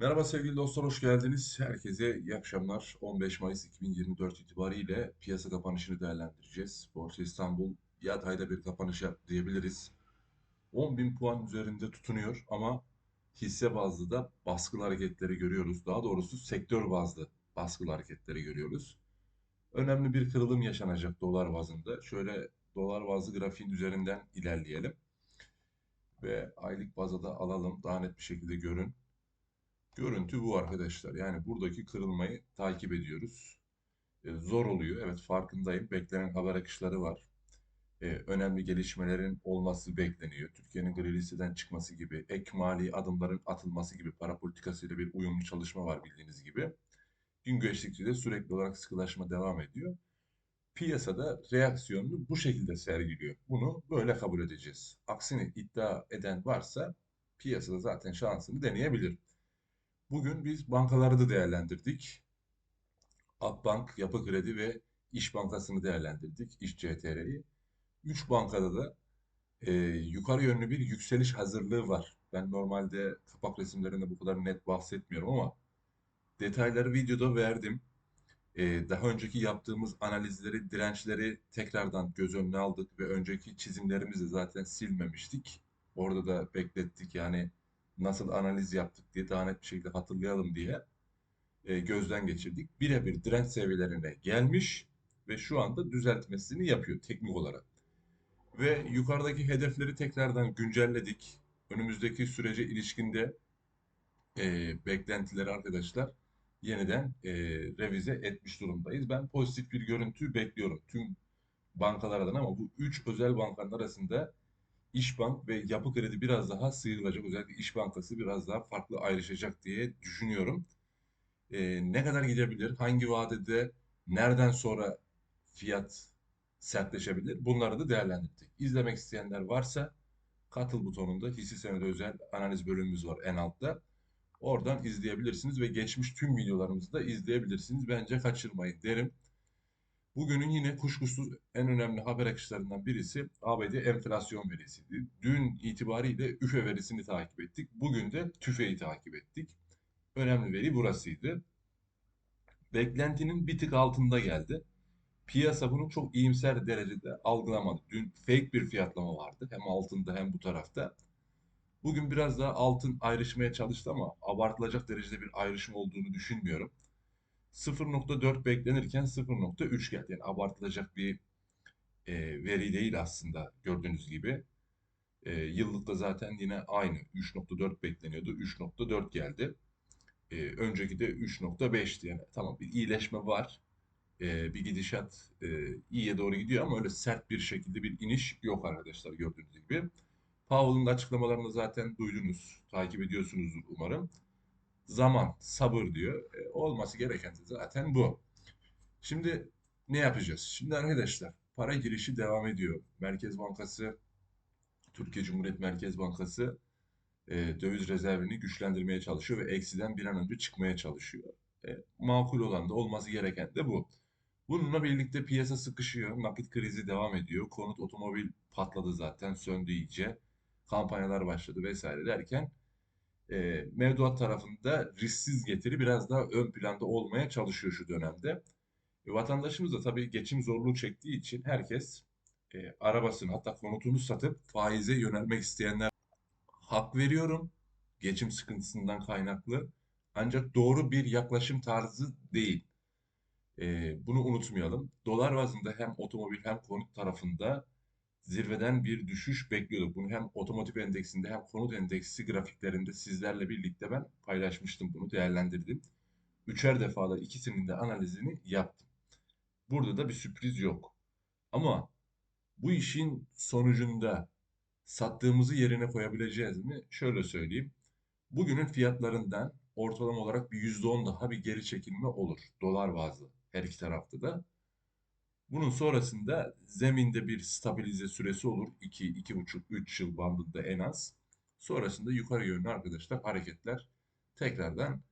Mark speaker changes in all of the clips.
Speaker 1: Merhaba sevgili dostlar, hoş geldiniz. Herkese iyi akşamlar. 15 Mayıs 2024 itibariyle piyasa kapanışını değerlendireceğiz. Borsa İstanbul yatayda bir kapanış yaptı diyebiliriz. 10.000 puan üzerinde tutunuyor ama hisse bazlı da baskılı hareketleri görüyoruz. Daha doğrusu sektör bazlı baskılı hareketleri görüyoruz. Önemli bir kırılım yaşanacak dolar bazında. Şöyle dolar bazlı grafiğin üzerinden ilerleyelim. Ve aylık bazda da alalım. Daha net bir şekilde görün. Görüntü bu arkadaşlar. Yani buradaki kırılmayı takip ediyoruz. E, zor oluyor. Evet farkındayım. Beklenen haber akışları var. E, önemli gelişmelerin olması bekleniyor. Türkiye'nin gri listeden çıkması gibi, ek mali adımların atılması gibi para politikasıyla bir uyumlu çalışma var bildiğiniz gibi. Gün geçtikçe de sürekli olarak sıkılaşma devam ediyor. Piyasada reaksiyonunu bu şekilde sergiliyor. Bunu böyle kabul edeceğiz. Aksini iddia eden varsa piyasada zaten şansını deneyebilir. Bugün biz bankaları da değerlendirdik. Akbank, Yapı Kredi ve İş Bankası'nı değerlendirdik. İş CTR'yi. Üç bankada da e, yukarı yönlü bir yükseliş hazırlığı var. Ben normalde kapak resimlerinde bu kadar net bahsetmiyorum ama detayları videoda verdim. E, daha önceki yaptığımız analizleri, dirençleri tekrardan göz önüne aldık ve önceki çizimlerimizi zaten silmemiştik. Orada da beklettik yani nasıl analiz yaptık diye daha net bir şekilde hatırlayalım diye e, gözden geçirdik. Birebir direnç seviyelerine gelmiş ve şu anda düzeltmesini yapıyor teknik olarak. Ve yukarıdaki hedefleri tekrardan güncelledik. Önümüzdeki sürece ilişkinde e, beklentileri arkadaşlar yeniden e, revize etmiş durumdayız. Ben pozitif bir görüntü bekliyorum tüm bankalar adına ama bu üç özel bankanın arasında İşbank ve Yapı Kredi biraz daha sıyrılacak. Özellikle İş Bankası biraz daha farklı ayrışacak diye düşünüyorum. Ee, ne kadar gidebilir? Hangi vadede? Nereden sonra fiyat sertleşebilir? Bunları da değerlendirdik. İzlemek isteyenler varsa katıl butonunda hisse senedi özel analiz bölümümüz var en altta. Oradan izleyebilirsiniz ve geçmiş tüm videolarımızı da izleyebilirsiniz. Bence kaçırmayın derim. Bugünün yine kuşkusuz en önemli haber akışlarından birisi ABD enflasyon verisiydi. Dün itibariyle üfe verisini takip ettik. Bugün de tüfeyi takip ettik. Önemli veri burasıydı. Beklentinin bir tık altında geldi. Piyasa bunu çok iyimser derecede algılamadı. Dün fake bir fiyatlama vardı. Hem altında hem bu tarafta. Bugün biraz daha altın ayrışmaya çalıştı ama abartılacak derecede bir ayrışma olduğunu düşünmüyorum. 0.4 beklenirken 0.3 geldi. Yani abartılacak bir e, veri değil aslında gördüğünüz gibi. E, yıllıkta zaten yine aynı 3.4 bekleniyordu. 3.4 geldi. E, önceki de 3.5'ti. Yani tamam bir iyileşme var. E, bir gidişat e, iyiye doğru gidiyor ama öyle sert bir şekilde bir iniş yok arkadaşlar gördüğünüz gibi. Powell'ın açıklamalarını zaten duydunuz, takip ediyorsunuzdur umarım zaman, sabır diyor. E, olması gereken de zaten bu. Şimdi ne yapacağız? Şimdi arkadaşlar para girişi devam ediyor. Merkez Bankası, Türkiye Cumhuriyet Merkez Bankası e, döviz rezervini güçlendirmeye çalışıyor ve eksiden bir an önce çıkmaya çalışıyor. E, makul olan da olması gereken de bu. Bununla birlikte piyasa sıkışıyor, nakit krizi devam ediyor. Konut otomobil patladı zaten, söndü iyice. Kampanyalar başladı vesaire derken e, mevduat tarafında risksiz getiri biraz daha ön planda olmaya çalışıyor şu dönemde. E, vatandaşımız da tabii geçim zorluğu çektiği için herkes e, arabasını hatta konutunu satıp faize yönelmek isteyenler hak veriyorum. Geçim sıkıntısından kaynaklı. Ancak doğru bir yaklaşım tarzı değil. E, bunu unutmayalım. Dolar bazında hem otomobil hem konut tarafında zirveden bir düşüş bekliyorduk. Bunu hem otomotiv endeksinde hem konut endeksi grafiklerinde sizlerle birlikte ben paylaşmıştım bunu, değerlendirdim. Üçer defada ikisinin de analizini yaptım. Burada da bir sürpriz yok. Ama bu işin sonucunda sattığımızı yerine koyabileceğiz mi? Şöyle söyleyeyim. Bugünün fiyatlarından ortalama olarak bir %10 daha bir geri çekilme olur. Dolar bazlı her iki tarafta da. Bunun sonrasında zeminde bir stabilize süresi olur. 2, 2,5, 3 yıl bandında en az. Sonrasında yukarı yönlü arkadaşlar hareketler tekrardan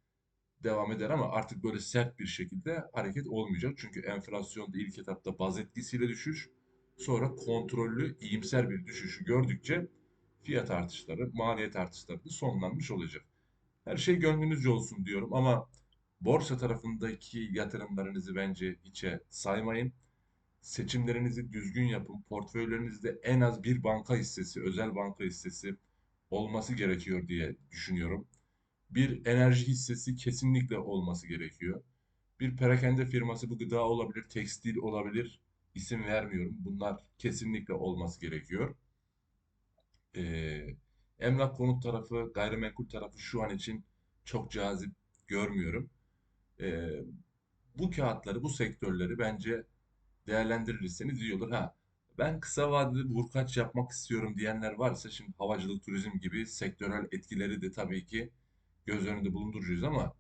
Speaker 1: devam eder ama artık böyle sert bir şekilde hareket olmayacak. Çünkü enflasyonda ilk etapta baz etkisiyle düşüş, sonra kontrollü iyimser bir düşüşü gördükçe fiyat artışları, maliyet artışları da sonlanmış olacak. Her şey gönlünüzce olsun diyorum ama borsa tarafındaki yatırımlarınızı bence hiçe saymayın. Seçimlerinizi düzgün yapın. Portföylerinizde en az bir banka hissesi, özel banka hissesi olması gerekiyor diye düşünüyorum. Bir enerji hissesi kesinlikle olması gerekiyor. Bir perakende firması bu gıda olabilir, tekstil olabilir. İsim vermiyorum. Bunlar kesinlikle olması gerekiyor. Ee, emlak konut tarafı, gayrimenkul tarafı şu an için çok cazip görmüyorum. Ee, bu kağıtları, bu sektörleri bence değerlendirirseniz iyi olur. Ha, ben kısa vadede vurkaç yapmak istiyorum diyenler varsa şimdi havacılık, turizm gibi sektörel etkileri de tabii ki göz önünde bulunduracağız ama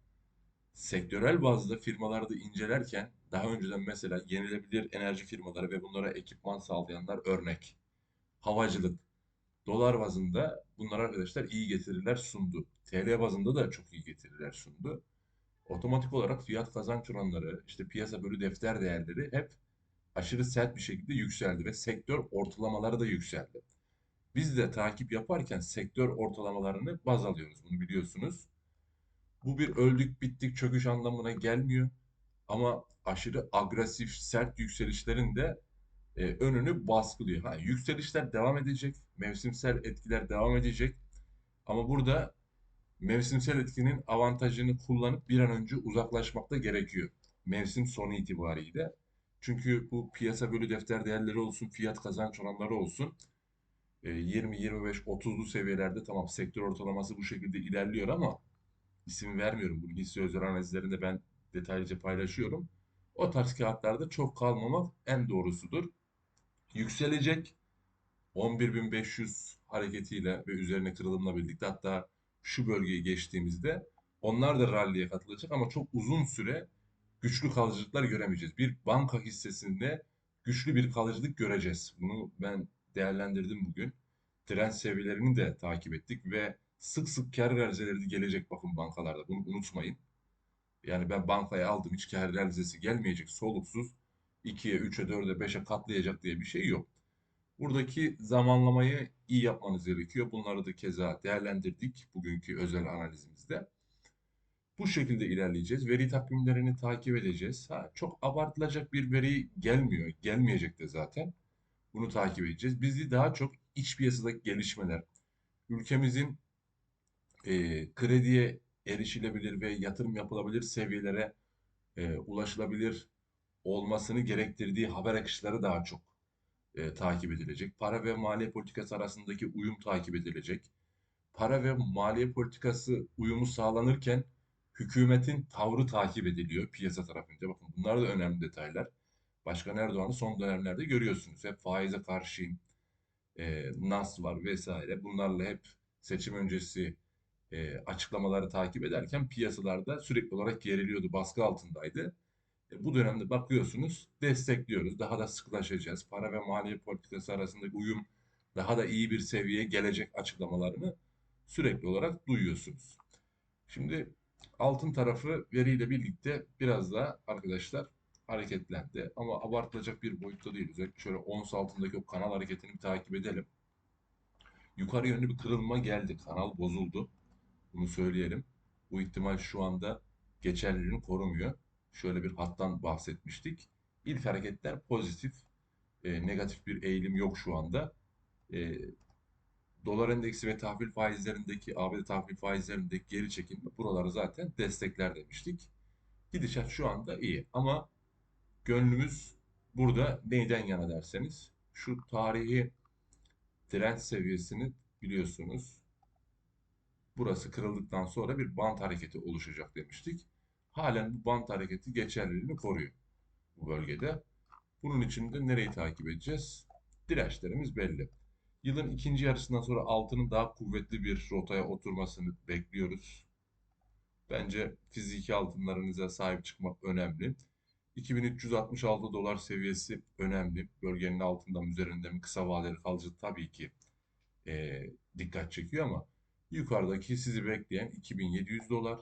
Speaker 1: sektörel bazda firmaları da incelerken daha önceden mesela yenilebilir enerji firmaları ve bunlara ekipman sağlayanlar örnek. Havacılık, dolar bazında bunlar arkadaşlar iyi getiriler sundu. TL bazında da çok iyi getiriler sundu. Otomatik olarak fiyat kazanç oranları, işte piyasa bölü defter değerleri hep aşırı sert bir şekilde yükseldi ve sektör ortalamaları da yükseldi. Biz de takip yaparken sektör ortalamalarını baz alıyoruz. Bunu biliyorsunuz. Bu bir öldük bittik çöküş anlamına gelmiyor. Ama aşırı agresif sert yükselişlerin de e, önünü baskılıyor. Ha, yükselişler devam edecek. Mevsimsel etkiler devam edecek. Ama burada mevsimsel etkinin avantajını kullanıp bir an önce uzaklaşmak da gerekiyor. Mevsim sonu itibariyle. Çünkü bu piyasa bölü defter değerleri olsun, fiyat kazanç oranları olsun. e, 20, 25, 30'lu seviyelerde tamam sektör ortalaması bu şekilde ilerliyor ama isim vermiyorum. Bunu hisse özel analizlerinde ben detaylıca paylaşıyorum. O tarz kağıtlarda çok kalmamak en doğrusudur. Yükselecek 11.500 hareketiyle ve üzerine kırılımla birlikte hatta şu bölgeyi geçtiğimizde onlar da ralliye katılacak ama çok uzun süre güçlü kalıcılıklar göremeyeceğiz. Bir banka hissesinde güçlü bir kalıcılık göreceğiz. Bunu ben değerlendirdim bugün. Trend seviyelerini de takip ettik ve sık sık kar realizeleri gelecek bakın bankalarda. Bunu unutmayın. Yani ben bankaya aldım hiç kar realizesi gelmeyecek soluksuz 2'ye, 3'e, 4'e, 5'e katlayacak diye bir şey yok. Buradaki zamanlamayı iyi yapmanız gerekiyor. Bunları da keza değerlendirdik bugünkü özel analizimizde. Bu şekilde ilerleyeceğiz. Veri takvimlerini takip edeceğiz. Ha, çok abartılacak bir veri gelmiyor. Gelmeyecek de zaten. Bunu takip edeceğiz. Bizi daha çok iç piyasadaki gelişmeler, ülkemizin e, krediye erişilebilir ve yatırım yapılabilir seviyelere e, ulaşılabilir olmasını gerektirdiği haber akışları daha çok e, takip edilecek. Para ve maliye politikası arasındaki uyum takip edilecek. Para ve maliye politikası uyumu sağlanırken hükümetin tavrı takip ediliyor piyasa tarafınca. Bakın bunlar da önemli detaylar. Başkan Erdoğan'ı son dönemlerde görüyorsunuz. Hep faize karşıyım, e, nas var vesaire. Bunlarla hep seçim öncesi e, açıklamaları takip ederken piyasalarda sürekli olarak geriliyordu, baskı altındaydı. E, bu dönemde bakıyorsunuz destekliyoruz. Daha da sıklaşacağız. Para ve maliye politikası arasındaki uyum daha da iyi bir seviyeye gelecek açıklamalarını sürekli olarak duyuyorsunuz. Şimdi altın tarafı veriyle birlikte biraz daha arkadaşlar hareketlendi. Ama abartılacak bir boyutta değil. Özellikle şöyle ons altındaki o kanal hareketini bir takip edelim. Yukarı yönlü bir kırılma geldi. Kanal bozuldu. Bunu söyleyelim. Bu ihtimal şu anda geçerliliğini korumuyor. Şöyle bir hattan bahsetmiştik. İlk hareketler pozitif. E, negatif bir eğilim yok şu anda. E, dolar endeksi ve tahvil faizlerindeki, ABD tahvil faizlerindeki geri çekilme buraları zaten destekler demiştik. Gidişat şu anda iyi ama gönlümüz burada neyden yana derseniz şu tarihi trend seviyesini biliyorsunuz. Burası kırıldıktan sonra bir bant hareketi oluşacak demiştik. Halen bu bant hareketi geçerliliğini koruyor bu bölgede. Bunun için de nereyi takip edeceğiz? Dirençlerimiz belli. Yılın ikinci yarısından sonra altının daha kuvvetli bir rotaya oturmasını bekliyoruz. Bence fiziki altınlarınıza sahip çıkmak önemli. 2366 dolar seviyesi önemli. Bölgenin altından üzerinde mi kısa vadeli kalıcı tabii ki e, dikkat çekiyor ama yukarıdaki sizi bekleyen 2700 dolar.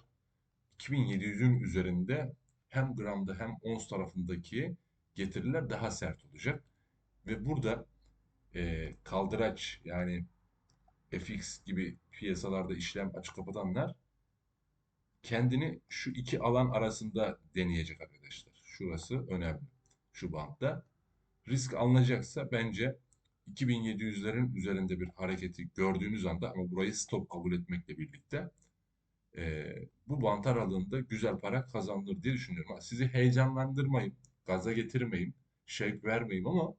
Speaker 1: 2700'ün üzerinde hem gramda hem ons tarafındaki getiriler daha sert olacak. Ve burada e, kaldıraç yani FX gibi piyasalarda işlem açık kapatanlar kendini şu iki alan arasında deneyecek arkadaşlar. Şurası önemli. Şu bantta. Risk alınacaksa bence 2700'lerin üzerinde bir hareketi gördüğünüz anda ama burayı stop kabul etmekle birlikte e, bu bant aralığında güzel para kazanılır diye düşünüyorum. Sizi heyecanlandırmayın, gaza getirmeyin, şevk vermeyin ama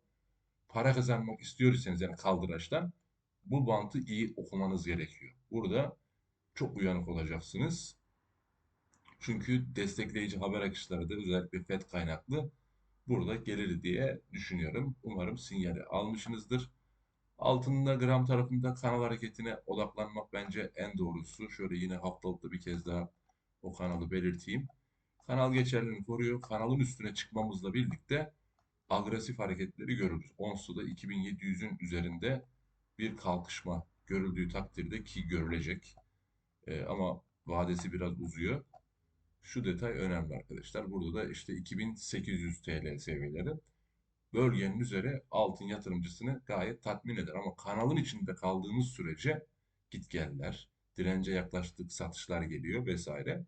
Speaker 1: para kazanmak istiyorsanız yani kaldıraçtan bu bantı iyi okumanız gerekiyor. Burada çok uyanık olacaksınız. Çünkü destekleyici haber akışları da özellikle FED kaynaklı burada gelir diye düşünüyorum. Umarım sinyali almışsınızdır. Altında gram tarafında kanal hareketine odaklanmak bence en doğrusu. Şöyle yine haftalıkta bir kez daha o kanalı belirteyim. Kanal geçerliliğini koruyor. Kanalın üstüne çıkmamızla birlikte agresif hareketleri görürüz. Onsu da 2700'ün üzerinde bir kalkışma görüldüğü takdirde ki görülecek. Ee, ama vadesi biraz uzuyor. Şu detay önemli arkadaşlar. Burada da işte 2800 TL seviyeleri bölgenin üzeri altın yatırımcısını gayet tatmin eder. Ama kanalın içinde kaldığımız sürece gitgeller, dirence yaklaştık satışlar geliyor vesaire.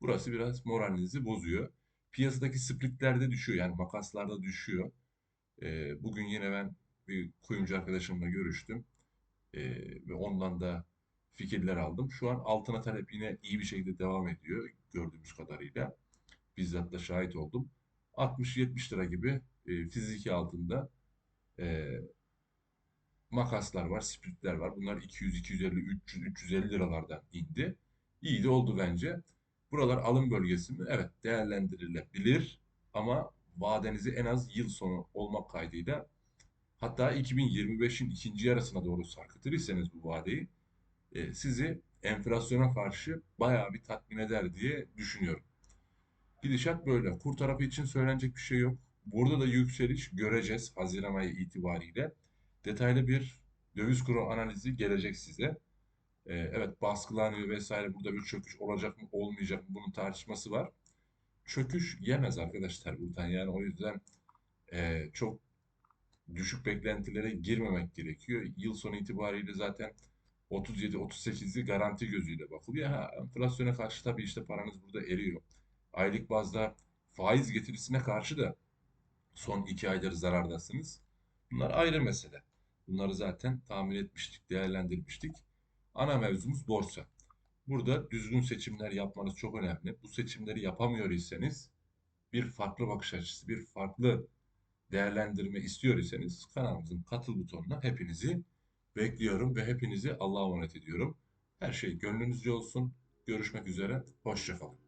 Speaker 1: Burası biraz moralinizi bozuyor. Piyasadaki splitler de düşüyor yani makaslar da düşüyor. Ee, bugün yine ben bir kuyumcu arkadaşımla görüştüm. Ee, ve ondan da fikirler aldım. Şu an altına talep yine iyi bir şekilde devam ediyor gördüğümüz kadarıyla. Bizzat da şahit oldum. 60-70 lira gibi e, fiziki altında e, makaslar var, splitler var. Bunlar 200, 250, 300, 350 liralardan indi. İyi de oldu bence. Buralar alım bölgesi mi? Evet, değerlendirilebilir ama vadenizi en az yıl sonu olmak kaydıyla hatta 2025'in ikinci yarısına doğru sarkıtırırsanız bu vadeyi e, sizi enflasyona karşı bayağı bir tatmin eder diye düşünüyorum. Gidişat böyle. Kur tarafı için söylenecek bir şey yok. Burada da yükseliş göreceğiz Haziran ayı itibariyle. Detaylı bir döviz kuru analizi gelecek size. Ee, evet baskılanıyor vesaire burada bir çöküş olacak mı olmayacak mı bunun tartışması var. Çöküş yemez arkadaşlar buradan yani o yüzden e, çok düşük beklentilere girmemek gerekiyor. Yıl sonu itibariyle zaten 37-38'i garanti gözüyle bakılıyor. Ha, enflasyona karşı tabii işte paranız burada eriyor. Aylık bazda faiz getirisine karşı da son iki aydır zarardasınız. Bunlar ayrı mesele. Bunları zaten tahmin etmiştik, değerlendirmiştik. Ana mevzumuz borsa. Burada düzgün seçimler yapmanız çok önemli. Bu seçimleri yapamıyor iseniz bir farklı bakış açısı, bir farklı değerlendirme istiyor iseniz kanalımızın katıl butonuna hepinizi bekliyorum ve hepinizi Allah'a emanet ediyorum. Her şey gönlünüzce olsun. Görüşmek üzere. Hoşça kalın.